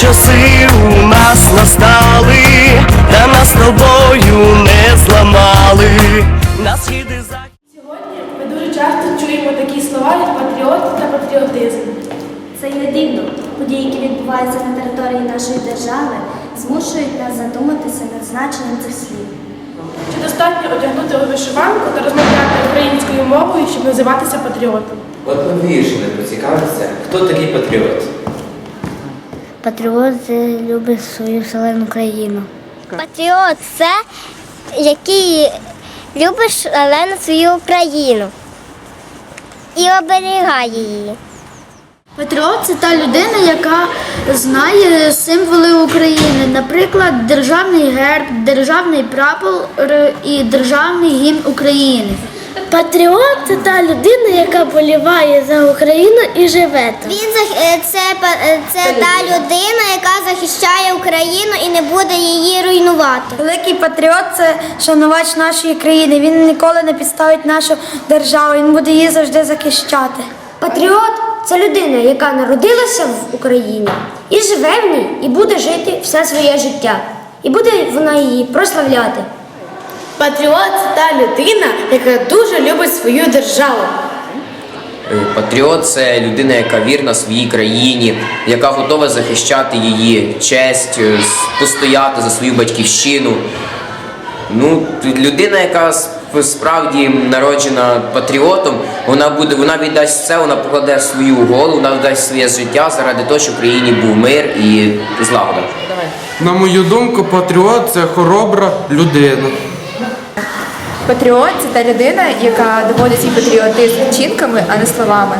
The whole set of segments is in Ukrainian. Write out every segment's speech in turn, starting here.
часи у нас настали, та нас тобою не зламали. На схід і захід. Сьогодні ми дуже часто чуємо такі слова, як патріот та патріотизм. Це й не дивно. Події, які відбуваються на території нашої держави, змушують нас задуматися над значенням цих слів. Чи достатньо одягнути вишиванку та розмовляти українською мовою, щоб називатися патріотом? От ми вирішили поцікавитися, хто такий патріот. Патріот любить свою шалену країну. Патріот це який любить шалену свою країну і оберігає її. Патріот це та людина, яка знає символи України, наприклад, державний герб, державний прапор і державний гімн України. Патріот це та людина, яка боліває за Україну і живе тут. Він зах- е, це, па- е, це та людина, яка захищає Україну і не буде її руйнувати. Великий патріот це шанувач нашої країни. Він ніколи не підставить нашу державу. Він буде її завжди захищати. Патріот це людина, яка народилася в Україні і живе в ній, і буде жити все своє життя. І буде вона її прославляти. Патріот це та людина, яка дуже любить свою державу. Е, Патріот це людина, яка вірна своїй країні, яка готова захищати її честь, е, постояти за свою батьківщину. Ну, людина, яка справді народжена патріотом, вона буде, вона віддасть все, вона покладе свою голову, вона віддасть своє життя заради того, щоб в країні був мир і злагода. На мою думку, патріот це хоробра людина. Патріот це та людина, яка доводить свій патріотизм вчинками, а не словами.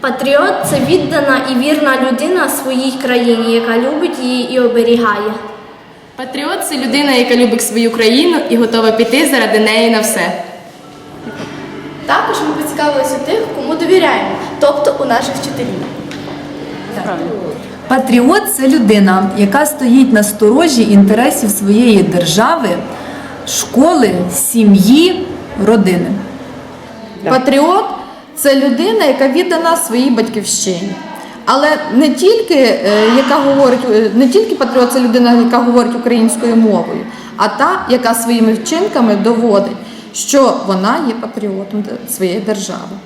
Патріот це віддана і вірна людина своїй країні, яка любить її і оберігає. Патріот це людина, яка любить свою країну і готова піти заради неї на все. Також ми поцікавилися тих, кому довіряємо, тобто у наших вчителів. Патріот це людина, яка стоїть на сторожі інтересів своєї держави, школи, сім'ї, родини. Патріот це людина, яка віддана своїй батьківщині. Але не тільки, е, яка говорить, е, не тільки патріот це людина, яка говорить українською мовою, а та, яка своїми вчинками доводить, що вона є патріотом своєї держави.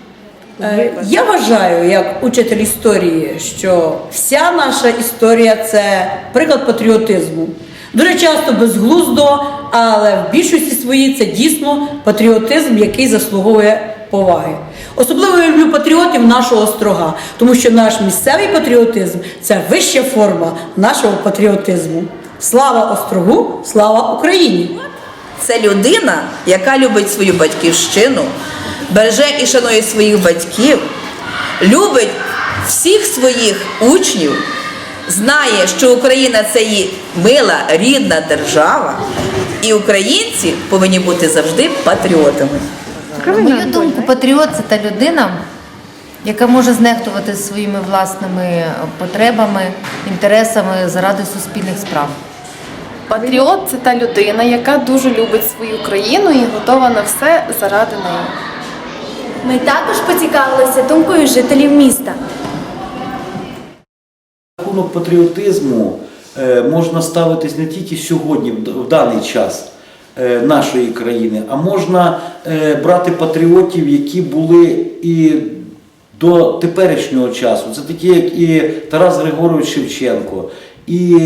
Е, Я вважаю, як учитель історії, що вся наша історія це приклад патріотизму. Дуже часто безглуздо, але в більшості своїй це дійсно патріотизм, який заслуговує поваги. Особливо я люблю патріотів нашого острога, тому що наш місцевий патріотизм це вища форма нашого патріотизму. Слава острогу, слава Україні! Це людина, яка любить свою батьківщину, береже і шанує своїх батьків, любить всіх своїх учнів, знає, що Україна це її мила, рідна держава, і українці повинні бути завжди патріотами. На мою думку, патріот це та людина, яка може знехтувати своїми власними потребами, інтересами заради суспільних справ. Патріот це та людина, яка дуже любить свою країну і готова на все заради неї. Ми також поцікавилися думкою жителів міста. Рахунок патріотизму е, можна ставитись не тільки сьогодні, в даний час е, нашої країни, а можна е, брати патріотів, які були і до теперішнього часу. Це такі, як і Тарас Григорович Шевченко, і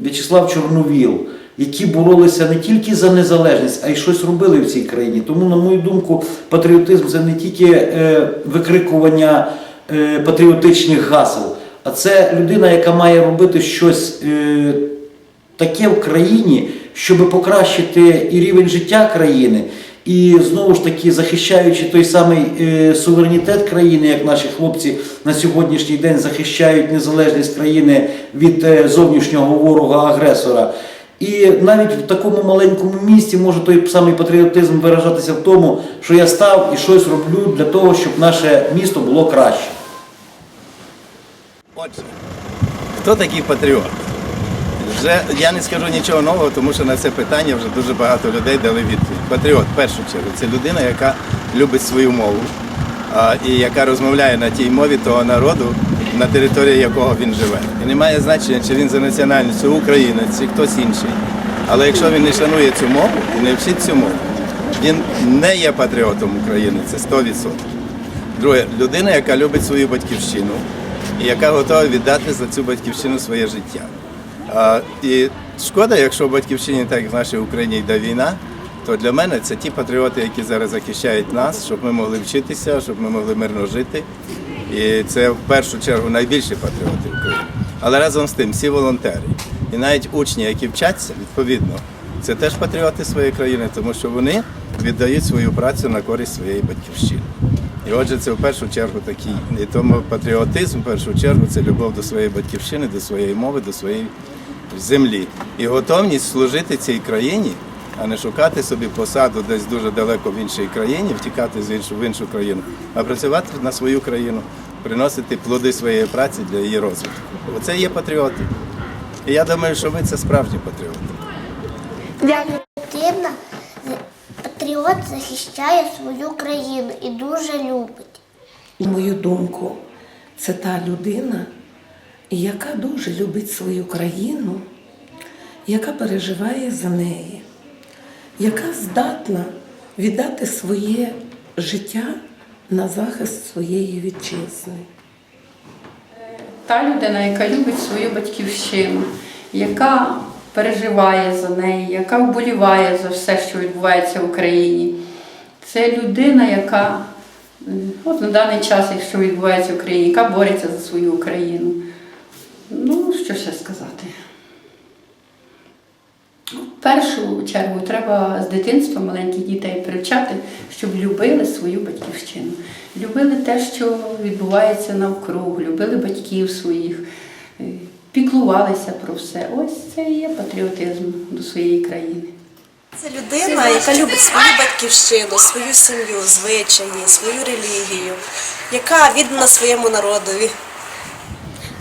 В'ячеслав Чорновіл. Які боролися не тільки за незалежність, а й щось робили в цій країні. Тому, на мою думку, патріотизм це не тільки викрикування патріотичних гасел, а це людина, яка має робити щось е, таке в країні, щоб покращити і рівень життя країни, і знову ж таки захищаючи той самий е, суверенітет країни, як наші хлопці на сьогоднішній день захищають незалежність країни від е, зовнішнього ворога-агресора. І навіть в такому маленькому місті може той самий патріотизм виражатися в тому, що я став і щось роблю для того, щоб наше місто було краще. Отже, хто такий патріот? Вже я не скажу нічого нового, тому що на це питання вже дуже багато людей дали відповідь. Патріот, в першу чергу, це людина, яка любить свою мову а, і яка розмовляє на тій мові того народу, на території якого він живе. І немає значення, чи він за національністю українець, чи хтось інший. Але якщо він не шанує цю мову і не вчить цю мову, він не є патріотом України, це 100%. Друге, людина, яка любить свою батьківщину і яка готова віддати за цю батьківщину своє життя. А, і шкода, якщо в батьківщині, так як в нашій Україні йде війна, то для мене це ті патріоти, які зараз захищають нас, щоб ми могли вчитися, щоб ми могли мирно жити. І це в першу чергу найбільші патріоти України. Але разом з тим всі волонтери і навіть учні, які вчаться, відповідно, це теж патріоти своєї країни, тому що вони віддають свою працю на користь своєї батьківщини. І отже, це в першу чергу такий. І тому патріотизм, в першу чергу, це любов до своєї батьківщини, до своєї мови, до своєї землі. І готовність служити цій країні, а не шукати собі посаду десь дуже далеко в іншій країні, втікати з іншу, в іншу країну, а працювати на свою країну, приносити плоди своєї праці для її розвитку. Оце є патріоти. І я думаю, що ви це справжні патріоти. Людина, патріот захищає свою країну і дуже любить. На мою думку, це та людина, яка дуже любить свою країну, яка переживає за неї, яка здатна віддати своє життя на захист своєї вітчизни. та людина, яка любить свою батьківщину, яка переживає за неї, яка вболіває за все, що відбувається в Україні. Це людина, яка от на даний час, якщо відбувається в Україні, яка бореться за свою Україну. Ну, що ще сказати? В першу чергу треба з дитинства маленьких дітей привчати, щоб любили свою батьківщину, любили те, що відбувається навкруг, любили батьків своїх, піклувалися про все. Ось це і є патріотизм до своєї країни. Це людина, яка любить свою батьківщину, свою сім'ю, звичаї, свою релігію, яка віддана своєму народові.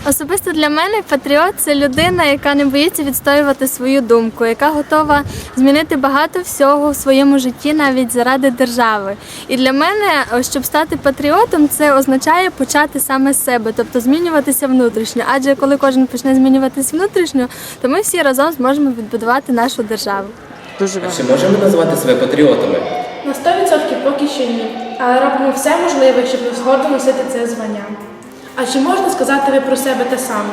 Особисто для мене патріот це людина, яка не боїться відстоювати свою думку, яка готова змінити багато всього в своєму житті навіть заради держави. І для мене, щоб стати патріотом, це означає почати саме з себе, тобто змінюватися внутрішньо. Адже коли кожен почне змінюватися внутрішньо, то ми всі разом зможемо відбудувати нашу державу. Дуже Чи можемо назвати себе патріотами? На 100% поки що ні. Але робимо все можливе, щоб згодом носити це звання. А чи можна сказати ви про себе те саме?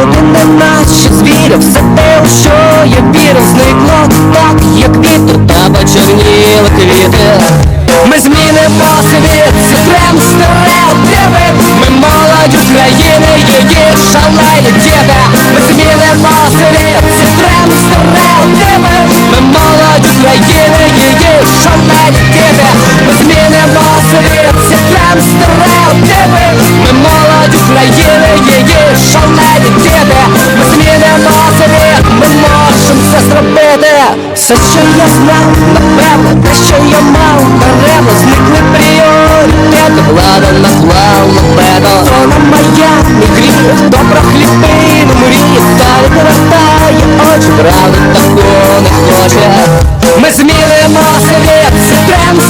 Люди не наче звірі, все те, у що я вірив, зникло так, як вітер, та почорніли квіти. Ми змінимо світ, зітрем стереотипи Ми молодь України, її шалені діти. Ми змінимо світ, зітрем стереотипи Ми молодь України, її шалені діти. Ми змінимо світ, зітрем стереотипи Ми молодь України, Все, що я знав, напевно, те, що я мав Даремно зникли пріоритети. Влада наклав педо Зона моя, мій гріх Добро хлібину мрії стали відвертає очі. Правда такого не хоче. Ми змінимо світ це стереотипи